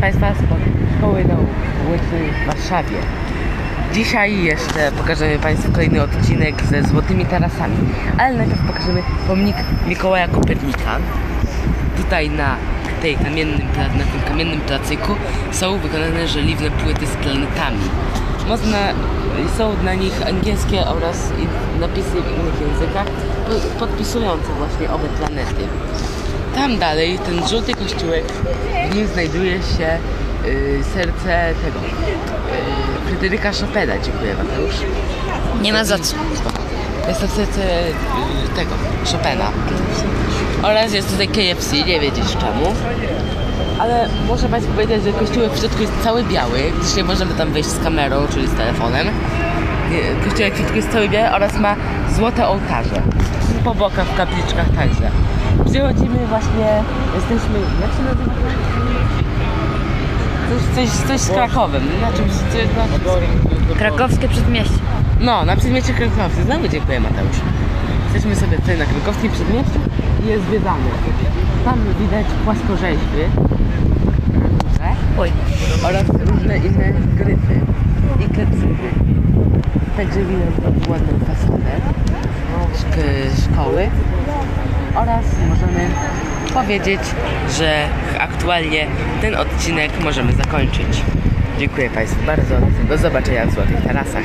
Państwa z Szkoły Nauk Łycy w Warszawie. Dzisiaj jeszcze pokażemy Państwu kolejny odcinek ze złotymi tarasami, ale najpierw pokażemy pomnik Mikołaja Kopernika. Tutaj na, tej kamiennym, na tym kamiennym placyku są wykonane żeliwne płyty z planetami. Można, są na nich angielskie oraz napisy w innych językach po- podpisujące właśnie owe planety. Tam dalej, ten żółty kościółek, w nim znajduje się y, serce tego y, Fryderyka Chopina. Dziękuję Mateusz. Nie ma za co. Jest to serce y, tego Chopina. Oraz jest tutaj KFC, nie wiedzieć czemu. Ale muszę Państwu powiedzieć, że kościółek w środku jest cały biały, gdyż nie możemy tam wejść z kamerą, czyli z telefonem. Kościółek w środku jest cały biały oraz ma złote ołtarze. Po bokach, w kapliczkach także. Przychodzimy właśnie, jesteśmy, jak się nazywa? Coś, coś, coś z Krakowem. Na czymś, coś, na, Krakowskie przedmieście. no, na przedmieście Krakowskim. Znowu dziękuję Mateusz. Jesteśmy sobie tutaj na krakowskim przedmieściu i jest zwiedzany. Tam widać płaskorzeźby Oj. oraz różne inne gryfy i klecyny. Także widać ładną fasadę szk- szkoły oraz możemy powiedzieć, że aktualnie ten odcinek możemy zakończyć. Dziękuję Państwu bardzo. Do zobaczenia w Złotych Tarasach.